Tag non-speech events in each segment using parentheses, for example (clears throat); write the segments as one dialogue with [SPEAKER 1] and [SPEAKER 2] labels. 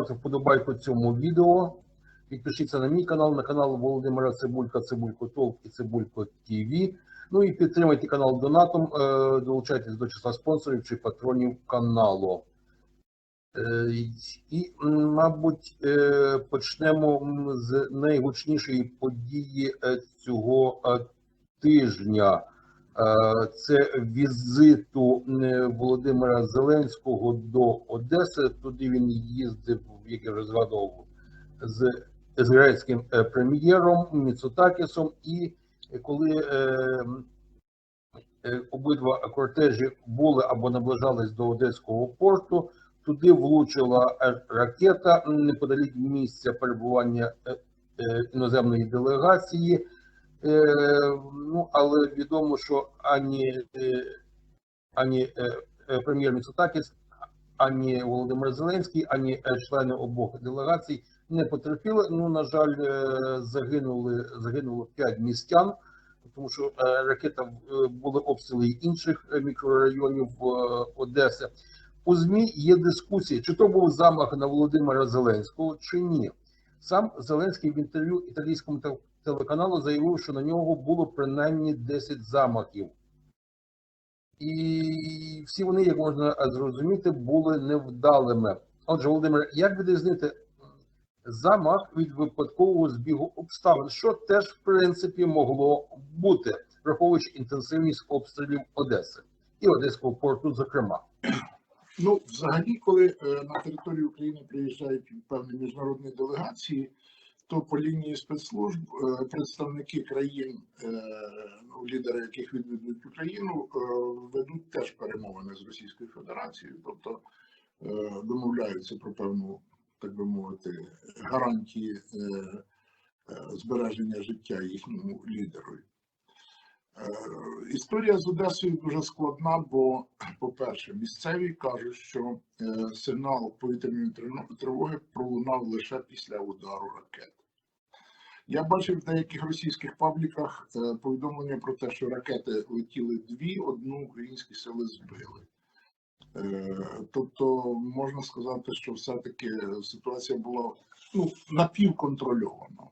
[SPEAKER 1] поставте вподобайку цьому відео. Підпишіться на мій канал, на канал Володимира Цибулька, Цибулько Толк і Цибулько ТВ. Ну і підтримайте канал донатом, е, долучайтесь до числа спонсорів чи патронів каналу. Е, І, мабуть, е, почнемо з найгучнішої події цього тижня. Це візиту е, Володимира Зеленського до Одеси. Туди він їздив, як я вже згадував, з ізраїльським е, прем'єром Міцотакісом. І коли е, обидва кортежі були або наближались до Одеського порту, туди влучила ракета неподалік місця перебування іноземної делегації. Е, Ну, але відомо, що ані, е, ані е, прем'єр Міцотакіс, ані Володимир Зеленський, ані члени обох делегацій не потерпіли. Ну, на жаль, загинули загинуло 5 містян, тому що ракета були обстріли інших мікрорайонів Одеси. У ЗМІ є дискусії, чи то був замах на Володимира Зеленського, чи ні. Сам Зеленський в інтерв'ю італійському телеканалу заявив, що на нього було принаймні 10 замахів. І всі вони, як можна зрозуміти, були невдалими. Отже, Володимир, як відрізнити замах від випадкового збігу обставин, що теж в принципі могло бути, враховуючи інтенсивність обстрілів Одеси і Одеського порту, зокрема.
[SPEAKER 2] Ну, взагалі, коли е, на територію України приїжджають певні міжнародні делегації, то по лінії спецслужб е, представники країн, е, лідери яких відвідують Україну, е, ведуть теж перемовини з Російською Федерацією, тобто домовляються про певну, так би мовити, гарантії збереження життя їхньому лідеру. Історія з Одесою дуже складна, бо, по-перше, місцеві кажуть, що сигнал повітряної тривоги пролунав лише після удару ракет. Я бачив в деяких російських пабліках е, повідомлення про те, що ракети летіли дві, одну українські сили збили. Е, Тобто можна сказати, що все-таки ситуація була ну, напівконтрольована.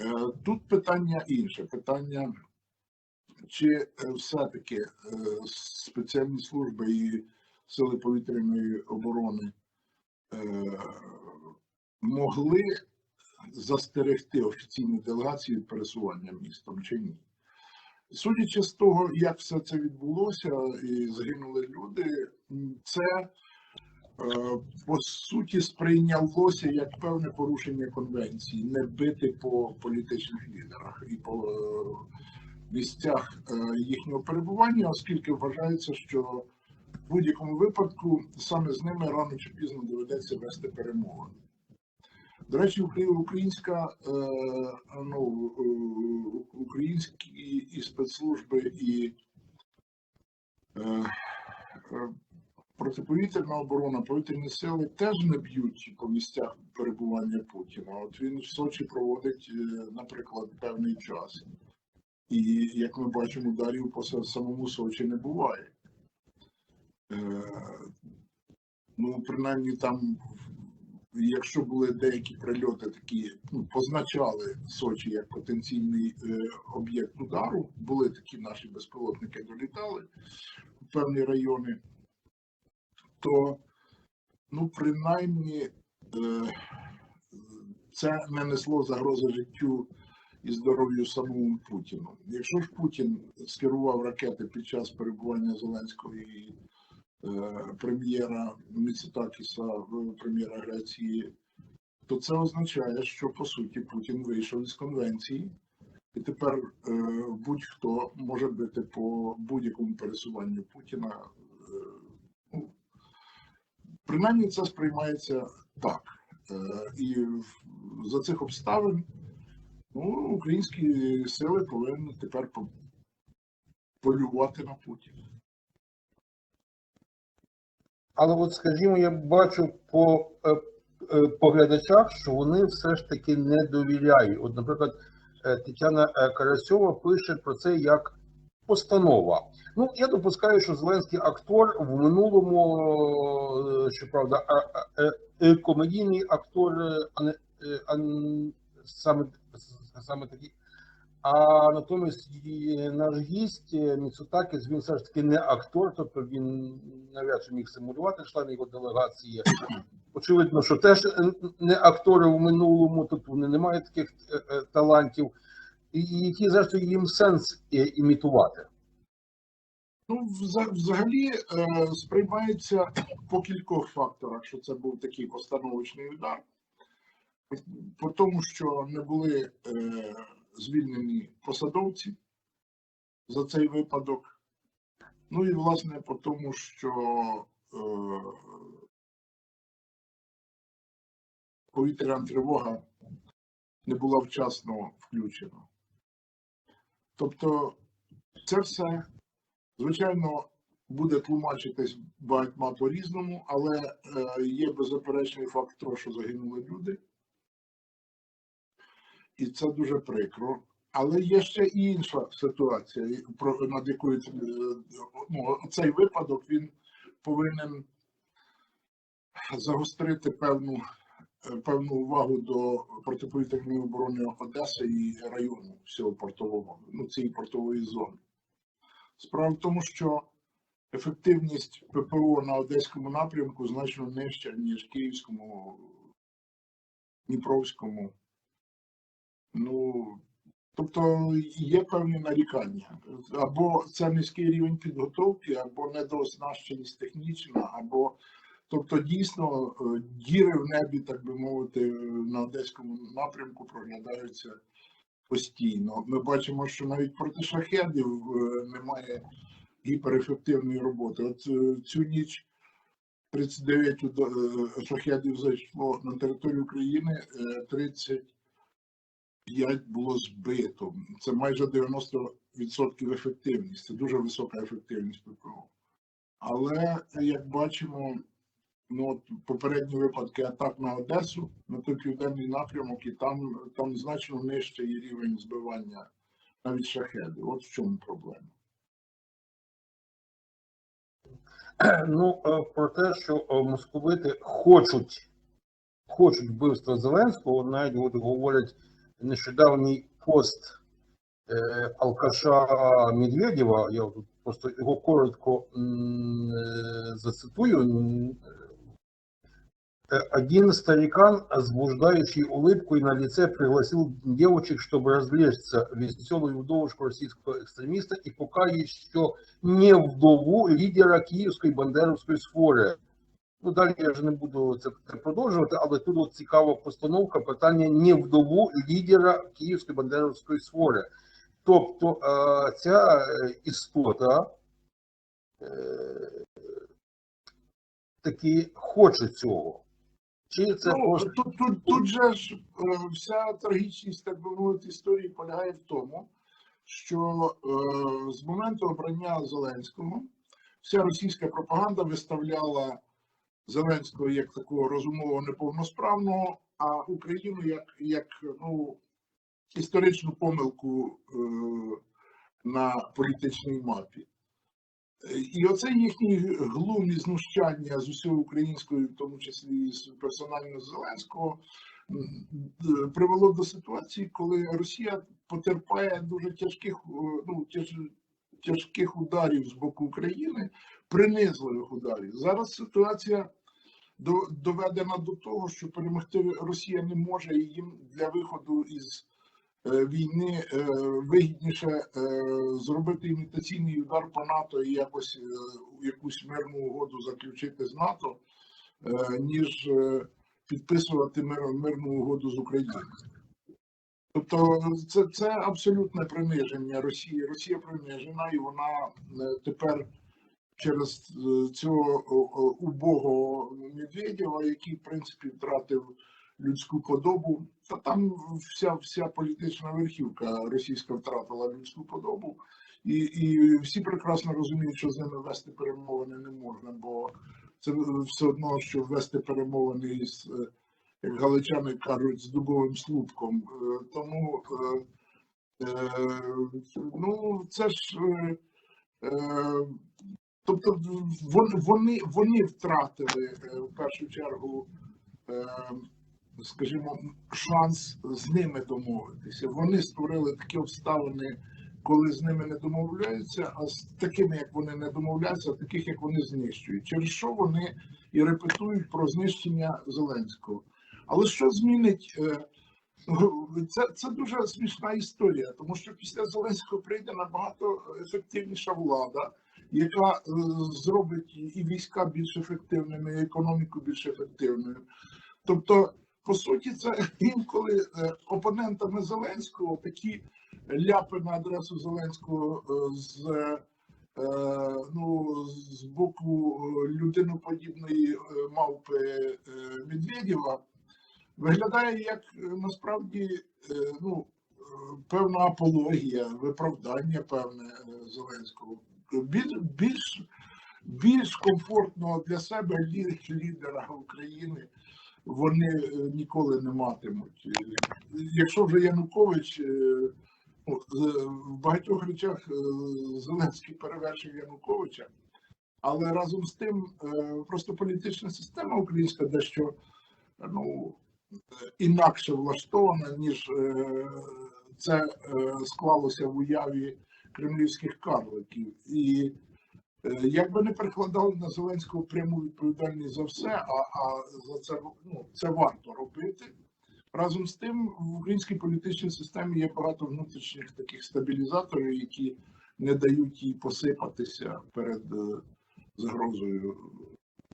[SPEAKER 2] Е, Тут питання інше. Питання, чи все-таки спеціальні служби і сили повітряної оборони могли застерегти офіційну делегацію пересування містом чи ні? Судячи з того, як все це відбулося, і загинули люди, це е, по суті сприйнялося як певне порушення конвенції, не бити по політичних лідерах і по е, місцях е, їхнього перебування, оскільки вважається, що в будь-якому випадку саме з ними рано чи пізно доведеться вести перемовини. До речі, українська е, ну, е, українські і спецслужби і е, протиповітряна оборона, повітряні сили теж не б'ють по місцях перебування Путіна. От він в Сочі проводить, наприклад, певний час. І як ми бачимо, ударів по самому Сочі не буває. Ну, принаймні там, якщо були деякі прильоти, такі ну, позначали Сочі як потенційний е, об'єкт удару, були такі наші безпілотники долітали в певні райони, то ну, принаймні е, це не несло загрози життю і здоров'ю самому Путіну. Якщо ж Путін скерував ракети під час перебування Зеленського і прем'єра Міцетакіса, е, прем'єра Греції, то це означає, що по суті Путін вийшов із конвенції, і тепер е, будь-хто може бити по будь-якому пересуванню Путіна. Е, ну, принаймні це сприймається так. Е, і за цих обставин ну, українські сили повинні тепер полювати на Путіна.
[SPEAKER 1] Але от, скажімо, я бачу по, е, е, по глядачах, що вони все ж таки не довіряють. От, наприклад, е, Тетяна Карасьова пише про це як постанова. Ну, я допускаю, що Зеленський актор в минулому, щоправда, комедійний актор, а не саме, саме такий. А натомість наш гість е, Міцутакіс, він все ж таки не актор, тобто він навряд чи міг симулювати члени його делегації. Очевидно, що теж не актори в минулому, тобто вони не мають таких е, е, талантів, і які зрештою їм сенс імітувати.
[SPEAKER 2] Ну, взагалі сприймається по кількох факторах, що це був такий постановочний удар. По тому, що не були звільнені посадовці за цей випадок. Ну і власне по тому, що е, повітряна тривога не була вчасно включена. Тобто, це все Звичайно, буде тлумачитись багатьма по-різному, але е, є беззаперечний факт того, що загинули люди. І це дуже прикро. Але є ще і інша ситуація, над якою е, ну, цей випадок він повинен загострити певну, е, певну увагу до протиповітряної оборони Одеси і району всього портового, ну, цієї портової зони. Справа в тому, що ефективність ППО на Одеському напрямку значно нижча, ніж Київському, Дніпровському. Ну тобто є певні нарікання. Або це низький рівень підготовки, або недооснащеність технічна, або тобто дійсно е, діри в небі, так би мовити, на одеському напрямку проглядаються постійно. Ми бачимо, що навіть проти шахедів е, немає гіперефективної роботи. От е, цю ніч. 39 шахедів зайшло на територію України, 30 5 було збито. Це майже 90% ефективність. Це дуже висока ефективність ППО. Але, як бачимо, ну от попередні випадки атак на Одесу, на той південний напрямок, і там там значно є рівень збивання навіть шахеди. От в чому проблема.
[SPEAKER 1] Ну, е, про те, що е, московити хочуть, хочуть вбивства Зеленського, навіть от говорять нещодавній пост е, алкаша Медведєва, я тут просто його коротко м, е, зацитую. М, Э, Один старикан, с блуждающей улыбкой на лице, пригласил девочек, чтобы развлечься веселую вдовушку российского экстремиста и пока еще не вдову лідера Київської бандеровської сфори. Ну, далі я вже не буду це, продовжувати, але тут от цікава постановка питання не вдову лідера Київської бандеровської сфори. Тобто е, ця е, істота е, таки хоче цього. Чи це
[SPEAKER 2] ну,
[SPEAKER 1] просто
[SPEAKER 2] тут, тут, тут же ж вся трагічність, так би мовити, історії полягає в тому, що з моменту обрання Зеленського вся російська пропаганда виставляла Зеленського як такого розумово неповносправного, а Україну як, як ну, історичну помилку е, на політичній мапі. І оце їхні глумні знущання з усього української, в тому числі з персонально Зеленського, привело до ситуації, коли Росія потерпає дуже тяжких, ну, тяж, тяжких ударів з боку України, принизливих ударів. Зараз ситуація доведена до того, що перемогти Росія не може, і їм для виходу із е, війни е, вигідніше е, зробити імітаційний удар по НАТО і якось якусь мирну угоду заключити з НАТО, ніж підписувати мир, мирну угоду з Україною. Тобто це, це абсолютне приниження Росії. Росія принижена, і вона тепер через е, цього убогого Медведєва, який, в принципі, втратив людську подобу. Та там вся, вся політична верхівка російська втратила людську подобу, і, і всі прекрасно розуміють, що з ними вести перемовини не можна, бо це все одно, що вести перемовини із, е, як галичани кажуть, з дубовим слупком. Е, Тому ну, це ж. Тобто вони, вони, втратили е, в першу чергу, е, скажімо, шанс з ними домовитися. Вони створили такі обставини, коли з ними не домовляються, а з такими, як вони не домовляються, а таких, як вони знищують. Через що вони і репетують про знищення Зеленського. Але що змінить? е, це, це дуже смішна історія, тому що після Зеленського прийде набагато ефективніша влада, яка е, зробить і війська більш ефективними, і економіку більш ефективною. Тобто, по суті, це інколи е, опонентами Зеленського такі ляпи на адресу Зеленського е, з, ну, з боку людиноподібної мавпи Медведєва виглядає як насправді ну, певна апологія, виправдання певне Зеленського. Біль, більш, більш комфортно для себе лі- лідера України вони е, ніколи не матимуть. Е, Якщо вже Янукович е, в багатьох речах Зеленський перевершив Януковича, але разом з тим просто політична система українська дещо ну, інакше влаштована, ніж це склалося в уяві кремлівських карликів. І е, як би не перекладали на Зеленського пряму відповідальність за все, а, а за це ну, це варто робити. Разом з тим, в українській політичній системі є багато внутрішніх таких стабілізаторів, які не дають їй посипатися перед е, загрозою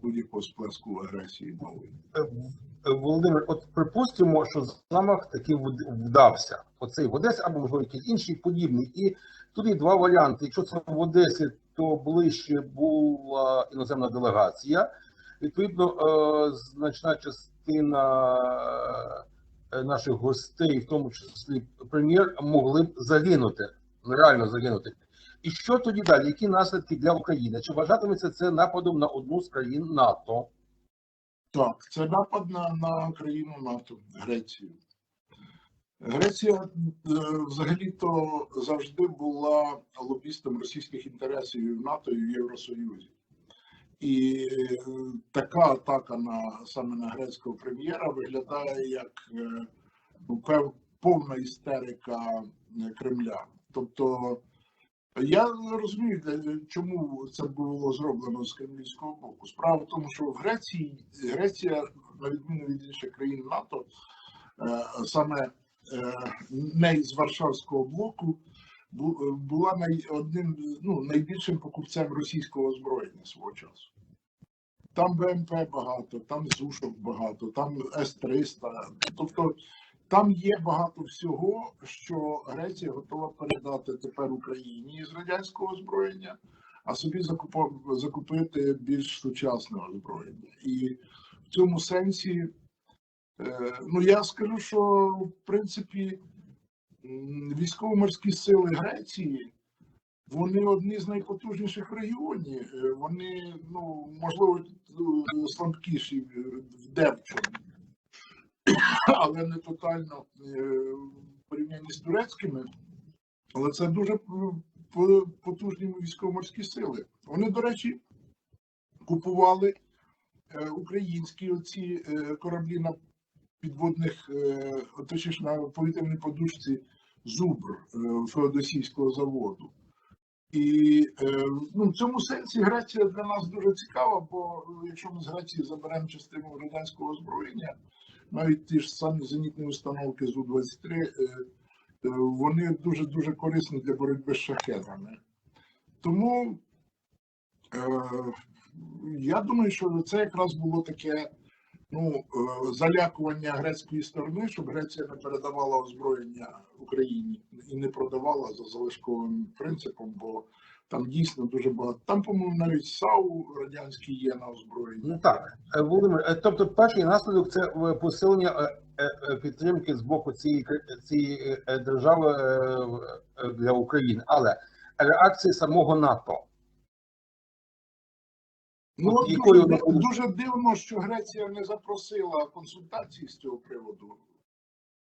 [SPEAKER 2] будь-якого сплеску агресії нової.
[SPEAKER 1] Е, Володимир, от припустимо, що замах таки вдався. Оцей в Одесі або можливо якийсь інший подібний. І тут є два варіанти. Якщо це в Одесі, то ближче була іноземна делегація. Відповідно, е, значна частина е, наших гостей, в тому числі прем'єр, могли б загинути, реально загинути. І що тоді далі? Які наслідки для України? Чи вважатиметься це нападом на одну з країн НАТО?
[SPEAKER 2] Так, це напад на, на країну НАТО, Грецію. Греція е, взагалі-то завжди була лобістом російських інтересів в НАТО і в Євросоюзі. І е, така атака на саме на грецького прем'єра виглядає як е, ну, повна істерика Кремля. Тобто я розумію, чому це було зроблено з кремлівського боку. Справа в тому, що в Греції Греція, на відміну від інших країн НАТО, саме не з Варшавського блоку, була одним ну, найбільшим покупцем російського озброєння свого часу. Там БМП багато, там зушок багато, там С-300. Тобто там є багато всього, що Греція готова передати тепер Україні з радянського озброєння, а собі закупити більш сучасне озброєння. І в цьому сенсі, ну я скажу, що в принципі військово-морські сили Греції. Вони одні з найпотужніших в регіоні. Е, Вони, ну можливо, е, слабкіші в девчому але не тотально е, в порівнянні з турецькими. Але це дуже е, по- потужні військово-морські сили. Вони, до речі, купували е, українські оці е, кораблі на підводних, е, точніше на повітряній подушці Зубр е, Феодосійського заводу. І е, ну, в цьому сенсі Греція для нас дуже цікава, бо якщо ми з Греції заберемо частину радянського озброєння, навіть ті ж самі зенітні установки Зу-23, е, е, вони дуже дуже корисні для боротьби з шахедами. Тому я думаю, що це якраз було таке ну, е, залякування грецької сторони, щоб Греція не передавала озброєння Україні і не продавала за залишковим принципом, бо там дійсно дуже багато. Там, по-моєму, навіть САУ радянський є на озброєнні.
[SPEAKER 1] Ну так, Е, Володимир, е, тобто перший наслідок це посилення підтримки з боку цієї цієї держави для України, але реакції самого НАТО.
[SPEAKER 2] Ну,
[SPEAKER 1] От якою
[SPEAKER 2] дуже,
[SPEAKER 1] вона
[SPEAKER 2] дуже дивно, що Греція не запросила консультації з цього приводу.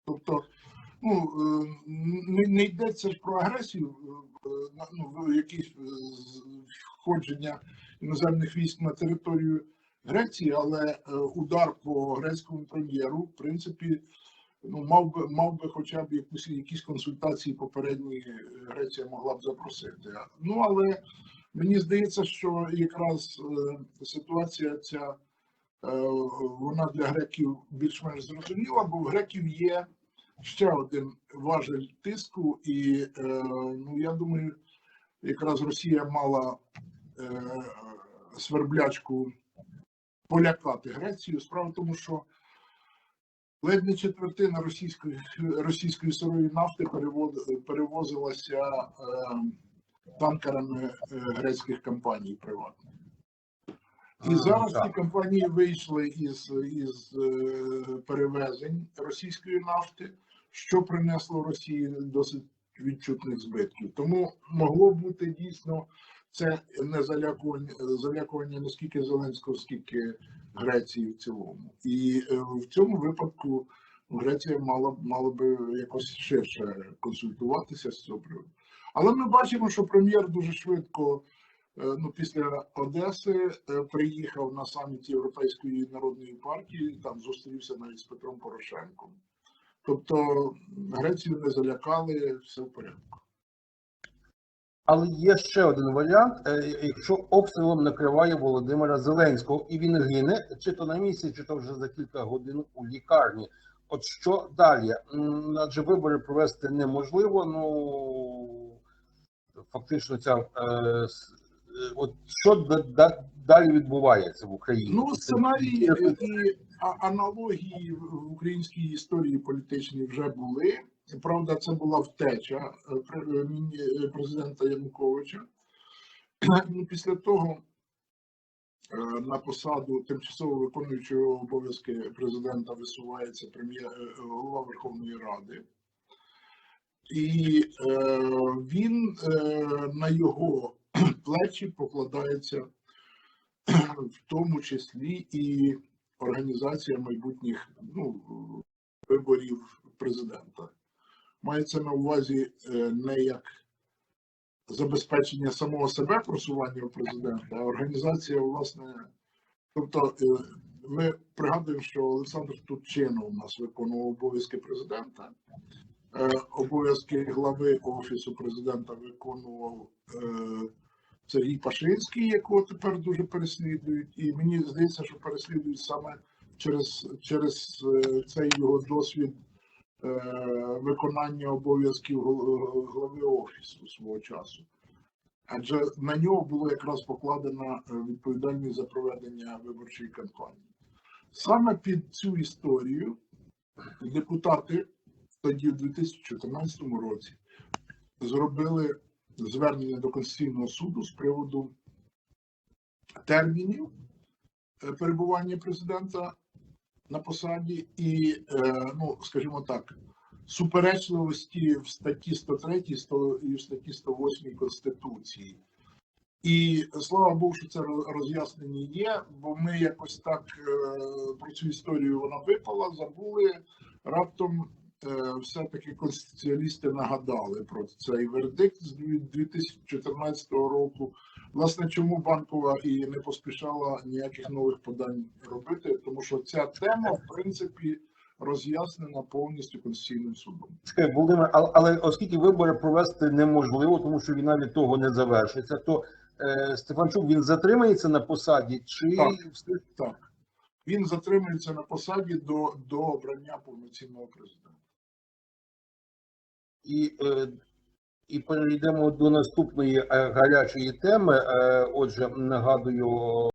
[SPEAKER 2] Тобто, ну, е, не, не йдеться ж про агресію, е, ну, якісь е, входження іноземних військ на територію Греції, але удар по грецькому прем'єру, в принципі, ну, мав би, мав би хоча б якусь, якісь консультації попередні Греція могла б запросити. Ну, але мені здається, що якраз е, ситуація ця е, вона для греків більш-менш зрозуміла, бо в греків є ще один важель тиску, і е, ну я думаю, якраз Росія мала сверблячку полякати Грецію. Справа в тому, що ледь не четвертина російської російської сирої нафти перевод, перевозилася танкерами е, грецьких компаній приватних. І зараз ці компанії вийшли із, із е, перевезень російської нафти, що принесло Росії досить відчутних збитків. Тому могло бути дійсно це не залякування, залякування не скільки Зеленського, скільки Греції в цілому. І е, в цьому випадку Греція мала, мала би якось ширше консультуватися з цього приводу. Але ми бачимо, що прем'єр дуже швидко Е, ну, після Одеси е, приїхав на саміт Європейської народної партії, там зустрівся навіть з Петром Порошенком. Тобто Грецію не залякали, все в порядку.
[SPEAKER 1] Але є ще один варіант, е, якщо обстрілом накриває Володимира Зеленського, і він гине, чи то на місці, чи то вже за кілька годин у лікарні. От що далі? Адже вибори провести неможливо. Ну фактично, ця е, е, от що да- да- далі відбувається в Україні?
[SPEAKER 2] Ну,
[SPEAKER 1] Це-
[SPEAKER 2] сценарії і аналогії в українській історії політичній вже були. Правда, це була втеча е, е, президента Януковича. Ну, Після того на посаду тимчасово виконуючого обов'язки президента висувається прем'єр голова Верховної Ради. І е, він е, на його (clears throat) плечі покладається (clears throat) в тому числі і організація майбутніх ну, виборів президента. Мається на увазі е, не як забезпечення самого себе просування президента, а організація, власне, тобто, е, ми пригадуємо, що Олександр Турчинов у нас виконував обов'язки президента. Е, Обов'язки глави офісу президента виконував е, Сергій Пашинський, якого тепер дуже переслідують, і мені здається, що переслідують саме через, через е, цей його досвід виконання обов'язків глави офісу свого часу. Адже на нього було якраз покладено е, відповідальність за проведення виборчої кампанії. Саме під цю історію депутати тоді, в 2014 році, зробили звернення до Конституційного суду з приводу термінів е, перебування президента на посаді і, е, ну, скажімо так, суперечливості в статті 103 100 і в статті 108 Конституції. І слава Богу, що це роз'яснення є, бо ми якось так е, про цю історію вона випала, забули. Раптом все-таки конституціалісти нагадали про цей вердикт з дві- 2014 року. Власне, чому банкова і не поспішала ніяких нових подань робити, тому що ця тема, в принципі, роз'яснена повністю Конституційним судом.
[SPEAKER 1] Чекай, Володимир, але, але оскільки вибори провести неможливо, тому що війна від того не завершиться, то е, Стефанчук він затримається на посаді, чи
[SPEAKER 2] Так. Так. Він затримується на посаді до, до обрання повноцінного президента.
[SPEAKER 1] І, е, і перейдемо до наступної е, гарячої теми. Е, отже, нагадую,